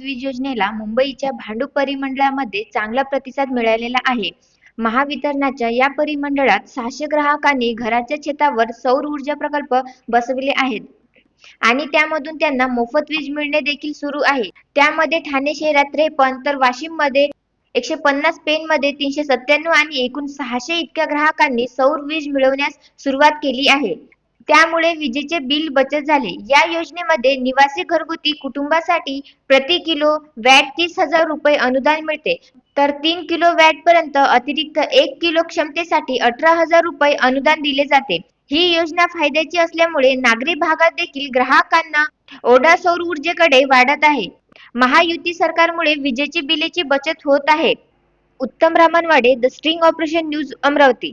योजनेला मुंबईच्या भांडूप परिमंडळामध्ये चांगला प्रतिसाद मिळालेला आहे. महावितरणाच्या या परिमंडळात सहाशे ग्राहकांनी घराच्या छतावर सौर ऊर्जा प्रकल्प बसविले आहेत. आणि त्यामधून त्यांना मोफत वीज मिळणे देखील सुरू आहे. त्यामध्ये ठाणे शहरात त्रेपन्न तर वाशिममध्ये एकशे पन्नास पेन मध्ये तीनशे सत्त्याण्णव आणि एकूण सहाशे इतक्या ग्राहकांनी सौर वीज मिळवण्यास सुरुवात केली आहे. त्यामुळे विजेचे बिल बचत झाले. या योजनेमध्ये निवासी घरगुती कुटुंबासाठी प्रति किलो वॅट तीस हजार रुपये अनुदान मिळते. तर तीन किलो वॅट पर्यंत अतिरिक्त एक किलो क्षमतेसाठी अठरा हजार रुपये अनुदान दिले जाते. ही योजना फायद्याची असल्यामुळे नागरी भागात देखील ग्राहकांना ओढा सौर ऊर्जेकडे वाढत आहे. महायुती सरकारमुळे विजेची बिलेची बचत होत आहे. Uttam Ramnawade the string operation news Amravati.